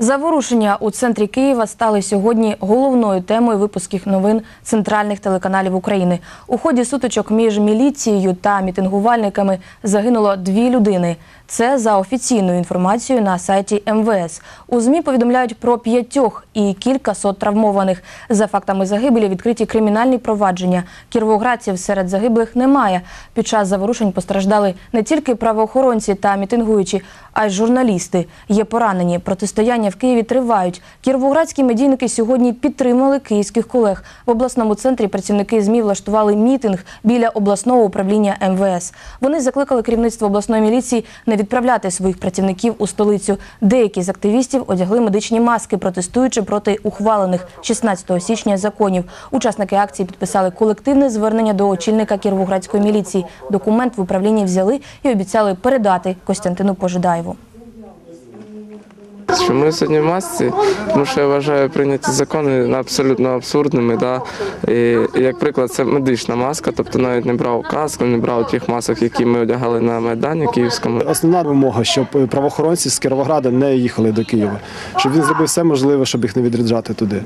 Заворушення у центрі Києва стали сьогодні головною темою випусків новин центральних телеканалів України. У ході сутичок між міліцією та мітингувальниками загинуло дві людини. Це за офіційною інформацією на сайті МВС. У ЗМІ повідомляють про п'ятьох і кілька сот травмованих. За фактами загибелі відкриті кримінальні провадження. Кіровоградців серед загиблих немає. Під час заворушень постраждали не тільки правоохоронці та мітингуючі, а й журналісти. Є поранені. Протистояння в Києві тривають. Кіровоградські медійники сьогодні підтримали київських колег. В обласному центрі працівники ЗМІ влаштували мітинг біля обласного управління МВС. Вони закликали керівництво обласної міліції не відправляти своїх працівників у столицю. Деякі з активістів одягли медичні маски, протестуючи проти ухвалених 16 січня законів. Учасники акції підписали колективне звернення до очільника Кіровоградської міліції. Документ в управлінні взяли і обіцяли передати Костянтину Пожидаєву. Чому ми сьогодні в масці? Тому що я вважаю прийняті закони абсолютно абсурдними. Да? І, як приклад, це медична маска, тобто навіть не брав каску, не брав тих масок, які ми одягали на Майдані Київському. Основна вимога, щоб правоохоронці з Кіровограда не їхали до Києва, щоб він зробив все можливе, щоб їх не відряджати туди.